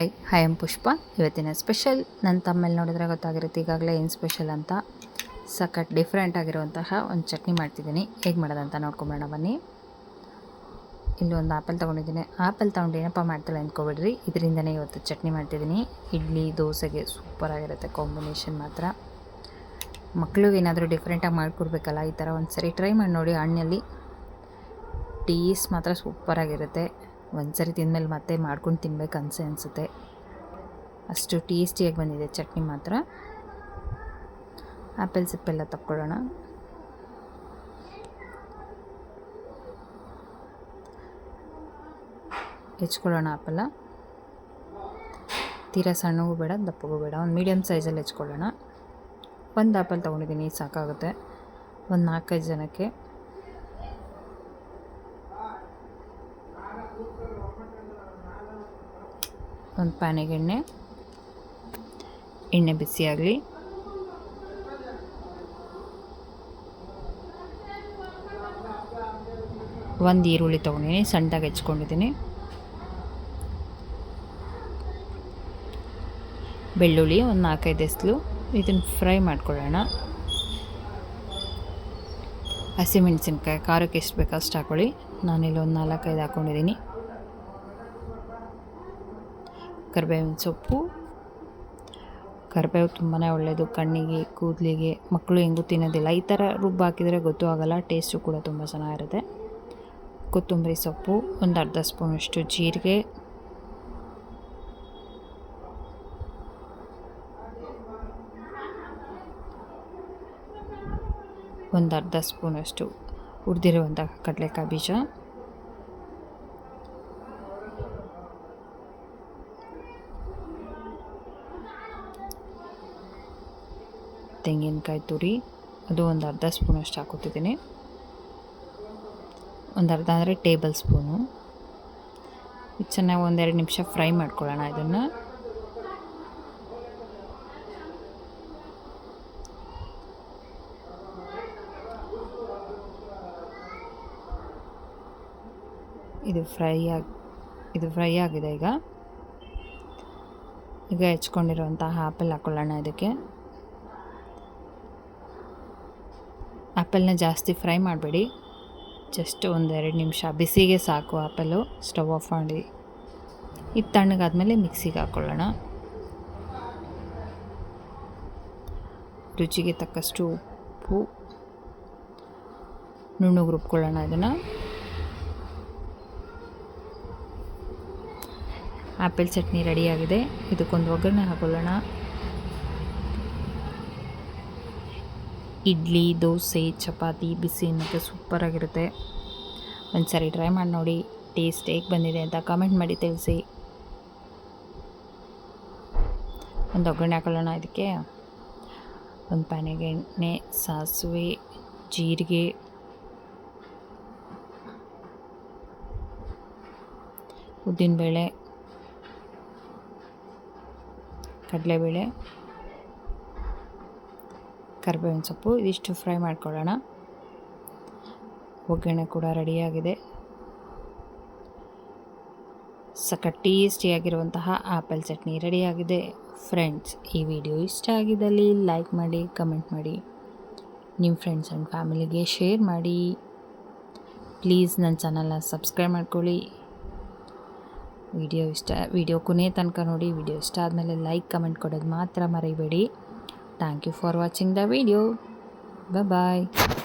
Hi high M ಪುಷ್ಪ ಇವತ್ತಿನ special ನನ್ನ ತಮ್ಮಲ್ಲಿ ನೋಡಿದ್ರೆ ಗೊತ್ತಾಗಿರುತ್ತೆ, ಈಗಾಗಲೇ ಏನು ಸ್ಪೆಷಲ್ ಅಂತ. ಸಖತ್ ಡಿಫ್ರೆಂಟ್ ಆಗಿರುವಂತಹ ಒಂದು ಚಟ್ನಿ ಮಾಡ್ತಿದ್ದೀನಿ. ಹೇಗೆ ಮಾಡೋದಂತ ನೋಡ್ಕೊಂಬೋಣ ಬನ್ನಿ. ಇಲ್ಲಿ ಒಂದು ಆ್ಯಪಲ್ ತೊಗೊಂಡಿದ್ದೀನಿ. ಆ್ಯಪಲ್ ತೊಗೊಂಡು ಏನಪ್ಪ ಮಾಡ್ತಾಳೆ ಅಂದ್ಕೊಬಿಡ್ರಿ ಇದರಿಂದನೇ ಇವತ್ತು ಚಟ್ನಿ ಮಾಡ್ತಿದ್ದೀನಿ. ಇಡ್ಲಿ, ದೋಸೆಗೆ ಸೂಪರಾಗಿರುತ್ತೆ ಕಾಂಬಿನೇಷನ್ ಮಾತ್ರ. ಮಕ್ಕಳಿಗೆ ಏನಾದರೂ ಡಿಫ್ರೆಂಟಾಗಿ ಮಾಡಿಕೊಡ್ಬೇಕಲ್ಲ, ಈ ಥರ ಒಂದು ಸರಿ ಟ್ರೈ ಮಾಡಿ ನೋಡಿ, ಹಣ್ಣಲ್ಲಿ ಟೇಸ್ಟ್ ಮಾತ್ರ ಸೂಪರಾಗಿರುತ್ತೆ ಒಂದು ಸರಿ ತಿಂದಮೇಲೆ ಮತ್ತೆ ಮಾಡ್ಕೊಂಡು ತಿನ್ಬೇಕು ಅನ್ಸೆ ಅನಿಸುತ್ತೆ. ಅಷ್ಟು ಟೇಸ್ಟಿಯಾಗಿ ಬಂದಿದೆ ಚಟ್ನಿ ಮಾತ್ರ. ಆ್ಯಪಲ್ ಸಿಪ್ಪೆಲ್ಲ ತಕ್ಕೊಳ್ಳೋಣ. ಹೆಚ್ಕೊಳ್ಳೋಣ ಆ್ಯಪಲ್ಲ ತೀರಾ ಸಣ್ಣಗೂ ಬೇಡ ದಪ್ಪಗೂ ಬೇಡ. ಒಂದು ಮೀಡಿಯಮ್ ಸೈಜಲ್ಲಿ ಹೆಚ್ಕೊಳ್ಳೋಣ. ಒಂದು ಆ್ಯಪಲ್ ತೊಗೊಂಡಿದ್ದೀನಿ, ಸಾಕಾಗುತ್ತೆ. ಒಂದು ನಾಲ್ಕೈದು ಜನಕ್ಕೆ. ಒಂದು ಪ್ಯಾನಿಗೆ ಎಣ್ಣೆ ಎಣ್ಣೆ ಬಿಸಿಯಾಗಲಿ ಒಂದು ಈರುಳ್ಳಿ ತೊಗೊಂಡಿನಿ, ಸಣ್ಣದಾಗಿ ಹೆಚ್ಕೊಂಡಿದ್ದೀನಿ ಬೆಳ್ಳುಳ್ಳಿ ಒಂದು ನಾಲ್ಕೈದು ಎಸ್ಲು ಇದನ್ನು ಫ್ರೈ ಮಾಡ್ಕೊಳ್ಳೋಣ. ಹಸಿಮೆಣಸಿನ್ಕಾಯಿ, ಖಾರಕ್ಕೆ ಎಷ್ಟು ಬೇಕೋ ಅಷ್ಟು ಹಾಕೊಳ್ಳಿ. ನಾನಿಲ್ಲಿ ಒಂದು ನಾಲ್ಕೈದು ಹಾಕ್ಕೊಂಡಿದ್ದೀನಿ ಕರಿಬೇವಿನ ಸೊಪ್ಪು. ಕರಿಬೇವು ತುಂಬಾ ಒಳ್ಳೆಯದು ಕಣ್ಣಿಗೆ, ಕೂದಲಿಗೆ, ಮಕ್ಕಳು ಹೆಂಗೂ ತಿನ್ನೋದಿಲ್ಲ. ಈ ಥರ ರುಬ್ಬು ಹಾಕಿದರೆ ಗೊತ್ತೂ ಆಗೋಲ್ಲ. ಟೇಸ್ಟು ಕೂಡ ತುಂಬ ಚೆನ್ನಾಗಿರುತ್ತೆ. ಕೊತ್ತಂಬರಿ ಸೊಪ್ಪು, ಒಂದು ಅರ್ಧ ಸ್ಪೂನಷ್ಟು ಜೀರಿಗೆ. ಒಂದು ಅರ್ಧ ಸ್ಪೂನಷ್ಟು ಹುರಿದಿರುವಂಥ ಕಡಲೆಕಾಯಿ ಬೀಜ. ತೆಂಗಿನಕಾಯಿ ತುರಿ. ಅದು ಒಂದು ಅರ್ಧ ಸ್ಪೂನಷ್ಟು ಹಾಕೋತಿದ್ದೀನಿ. ಒಂದು ಅರ್ಧ ಅಂದರೆ ಟೇಬಲ್ ಸ್ಪೂನು. ಇದು ಚೆನ್ನಾಗಿ ಒಂದೆರಡು ನಿಮಿಷ ಫ್ರೈ ಮಾಡ್ಕೊಳ್ಳೋಣ ಇದನ್ನು. ಇದು ಫ್ರೈ ಆಗಿ, ಇದು ಫ್ರೈ ಆಗಿದೆ ಈಗ. ಈಗ ಹೆಚ್ಕೊಂಡಿರುವಂಥ ಆ್ಯಪಲ್ ಹಾಕ್ಕೊಳ್ಳೋಣ ಇದಕ್ಕೆ. ಆ್ಯಪಲ್ನ ಜಾಸ್ತಿ ಫ್ರೈ ಮಾಡಬೇಡಿ. ಜಸ್ಟ್ ಒಂದೆರಡು ನಿಮಿಷ. ಬಿಸಿಗೆ ಸಾಕು ಆ್ಯಪಲ್ಲು ಸ್ಟವ್ ಆಫ್ ಮಾಡಿ. ಇದು ತಣ್ಣಗಾದಮೇಲೆ ಮಿಕ್ಸಿಗೆ ಹಾಕ್ಕೊಳ್ಳೋಣ ರುಚಿಗೆ ತಕ್ಕಷ್ಟು ಉಪ್ಪು. ನುಣ್ಣಗೆ ರುಬ್ಕೊಳ್ಳೋಣ ಅದನ್ನು ಆ್ಯಪಲ್ ಚಟ್ನಿ ರೆಡಿಯಾಗಿದೆ ಇದಕ್ಕೊಂದು ಒಗ್ಗರಣೆ ಹಾಕೊಳ್ಳೋಣ. ಇಡ್ಲಿ, ದೋಸೆ, ಚಪಾತಿ, ಬಿಸಿ ಮತ್ತು ಸೂಪರಾಗಿರುತ್ತೆ ಒಂದು ಸರಿ ಟ್ರೈ ಮಾಡಿ ನೋಡಿ ಟೇಸ್ಟ್ ಹೇಗೆ ಬಂದಿದೆ ಅಂತ ಕಮೆಂಟ್ ಮಾಡಿ ತಿಳಿಸಿ. ಒಂದು ಒಗ್ಗರಣೆ ಹಾಕೊಳ್ಳೋಣ ಇದಕ್ಕೆ. ಒಂದು ಪ್ಯಾನಿಗೆ ಎಣ್ಣೆ ಸಾಸಿವೆ, ಜೀರಿಗೆ. ಉದ್ದಿನಬೇಳೆ, ಕಡಲೆಬೇಳೆ. ಕರಿಬೇವಿನ ಸೊಪ್ಪು ಇದಿಷ್ಟು ಫ್ರೈ ಮಾಡ್ಕೊಳ್ಳೋಣ. ಒಗ್ಗರಣೆ ಕೂಡ ರೆಡಿಯಾಗಿದೆ. ಸಕ ಟೇಸ್ಟಿಯಾಗಿರುವಂತಹ ಆ್ಯಪಲ್ ಚಟ್ನಿ ರೆಡಿಯಾಗಿದೆ. ಫ್ರೆಂಡ್ಸ್, ಈ ವಿಡಿಯೋ ಇಷ್ಟ ಆಗಿದ್ದಲ್ಲಿ ಲೈಕ್ ಮಾಡಿ, ಕಮೆಂಟ್ ಮಾಡಿ. ನಿಮ್ಮ ಫ್ರೆಂಡ್ಸ್ ಆ್ಯಂಡ್ ಫ್ಯಾಮಿಲಿಗೆ ಶೇರ್ ಮಾಡಿ. ಪ್ಲೀಸ್ ನನ್ನ ಚಾನಲ್ನ ಸಬ್ಸ್ಕ್ರೈಬ್ ಮಾಡ್ಕೊಳ್ಳಿ. ವಿಡಿಯೋ ಇಷ್ಟ, ವಿಡಿಯೋ ಕೊನೆ ತನಕ ನೋಡಿ, ವಿಡಿಯೋ ಇಷ್ಟ ಆದಮೇಲೆ ಲೈಕ್, ಕಮೆಂಟ್ ಕೊಡೋದು ಮಾತ್ರ ಮರಿಬೇಡಿ. Thank you for watching the video. Bye bye.